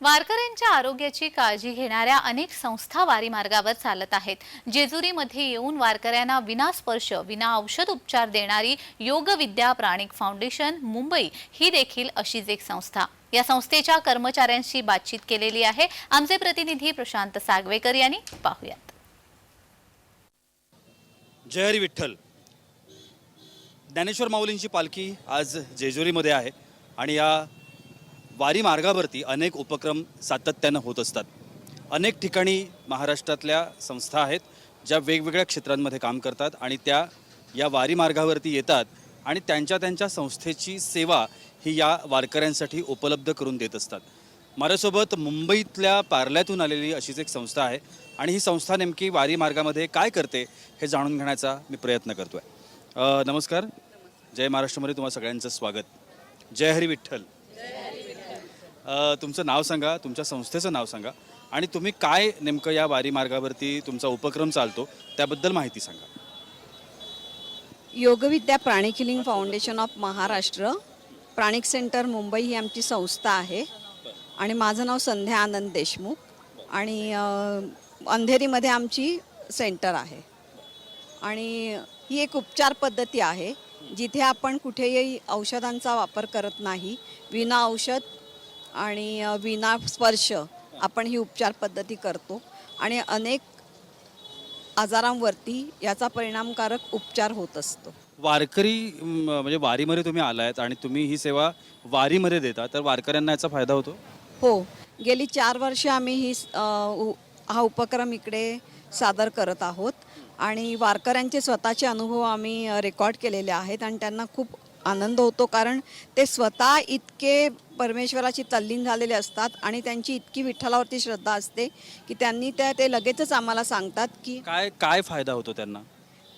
वारकऱ्यांच्या आरोग्याची काळजी घेणाऱ्या अनेक संस्था वारी मार्गावर चालत आहेत. जेजुरीमध्ये येऊन वारकऱ्यांना विना स्पर्श विना औषध उपचार देणारी योगविद्या प्राणिक फाउंडेशन मुंबई ही देखील अशीच एक संस्था. या संस्थेच्या कर्मचाऱ्यांशी बातचीत केलेली आहे. आमचे प्रतिनिधी प्रशांत सागवेकर यांनी पाहुयात. जय हरी विठ्ठल. ज्ञानेश्वर माऊलींची पालखी आज जेजुरीमध्ये आहे आणि या वारी मार्गावरती अनेक उपक्रम सातत्यानं होत असतात. अनेक ठिकाणी महाराष्ट्रातल्या संस्था आहेत ज्या वेगवेगळ्या क्षेत्रांमध्ये काम करतात आणि त्या या वारी मार्गावरती येतात आणि त्यांच्या त्यांच्या संस्थेची सेवा ही या वारकऱ्यांसाठी उपलब्ध करून देत असतात. माझ्यासोबत मुंबईतल्या पार्ल्यातून आलेली अशीच एक संस्था आहे आणि ही संस्था नेमकी वारी मार्गामध्ये काय करते हे जाणून घेण्याचा मी प्रयत्न करतो आहे नमस्कार. जय महाराष्ट्रामध्ये तुम्हाला सगळ्यांचं स्वागत. जय हरी विठ्ठल. तुमचं नाव सांगा तुमच्या संस्थेचं नाव सांगा आणि तुम्ही काय नेमकं या वारी मार्गावरती तुमचा उपक्रम चालतो त्याबद्दल माहिती सांगा. योगविद्या pranic healing foundation of Maharashtra pranic centre Mumbai ही आमची संस्था आहे. आणि माझं नाव संध्या आनंद देशमुख आणि अंधेरीमध्ये आमची सेंटर आहे. आणि ही एक उपचार पद्धती आहे जिथे आपण कुठेही औषधांचा वापर करत नाही विना औषध आणि विना स्पर्श आपण ही उपचार पद्धती करतो आणि अनेक आजारांवरती याचा परिणामकारक उपचार होत असतो. वारकरी म्हणजे वारीमध्ये तुम्ही आलायत आणि तुम्ही ही सेवा वारीमध्ये देता तर वारकऱ्यांना याचा फायदा होतो? हो. गेली चार वर्ष आम्ही ही हा उपक्रम इकडे सादर करत आहोत. आणि वारकऱ्यांचे स्वतःचे अनुभव आम्ही रेकॉर्ड केलेले आहेत आणि त्यांना खूप आनंद होतो कारण ते स्वतः इतके परमेश्वराची तल्लीन झालेले असतात आणि त्यांची इतकी विठ्ठलावरती श्रद्धा असते की त्यांनी त्या ते लगेचच आम्हाला सांगतात की काय काय फायदा होतो त्यांना?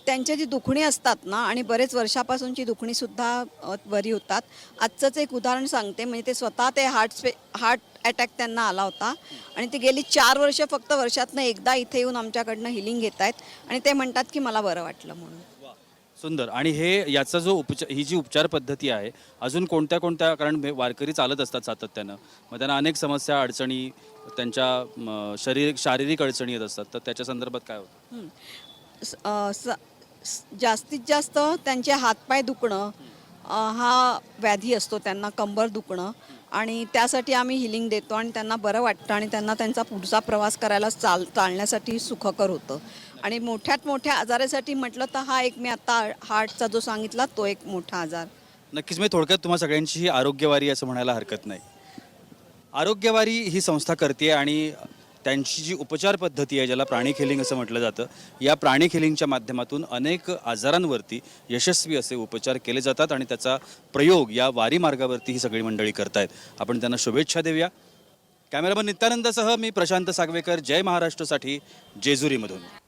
त्यांच्या जी दुखणी असतात ना आणि बरेच वर्षापासूनची दुखणी सुद्धा अ, बरी होतात. आजचंच एक उदाहरण सांगते. म्हणजे ते स्वतः ते हार्ट स्पे हार्ट अटॅक त्यांना आला होता. आणि ते गेली चार वर्ष फक्त वर्षातनं एकदा इथे येऊन आमच्याकडनं हिलिंग घेत आहेत आणि ते म्हणतात की मला बरं वाटलं म्हणून. सुंदर. आणि हे याचा जो उपचार ही जी उपचार पद्धती आहे अजून कोणत्या कोणत्या कारण वारकरी चालत असतात सातत्यानं. मग त्यांना अनेक समस्या अडचणी त्यांच्या शरीर शारीरिक अडचणी येत असतात. तर त्याच्या संदर्भात काय होतं? हं. स- अ, स- स- जास्तीत जास्त त्यांचे हातपाय दुखणं हा व्याधी असतो त्यांना कंबर दुखणं आणि त्यासाठी आम्ही हिलिंग देतो आणि त्यांना बरं वाटतं आणि त्यांना त्यांचा पुढचा प्रवास करायला चाल चालण्यासाठी सुखकर होतं. आणि मोठ्यात मोठ्या आजारासाठी म्हटलं तर हा एक मी आता हार्टचा जो सांगितला तो एक मोठा आजार. नक्कीच मी थोडक्यात तुम्हा सगळ्यांची ही आरोग्यवारी असं म्हणायला हरकत नाही. आरोग्यवारी ही संस्था करते आणि त्यांची जी उपचार पद्धती आहे ज्याला प्राणिक हिलिंग असं म्हटलं जातं या प्राणिक हिलिंगच्या माध्यमातून अनेक आजारांवरती यशस्वी असे उपचार केले जातात आणि त्याचा प्रयोग या वारी मार्गावरती ही सगळी मंडळी करतायत. आपण त्यांना शुभेच्छा देऊया. कॅमेरामन नित्यानंदसह मी प्रशांत सागवेकर जय महाराष्ट्रसाठी जेजुरीमधून.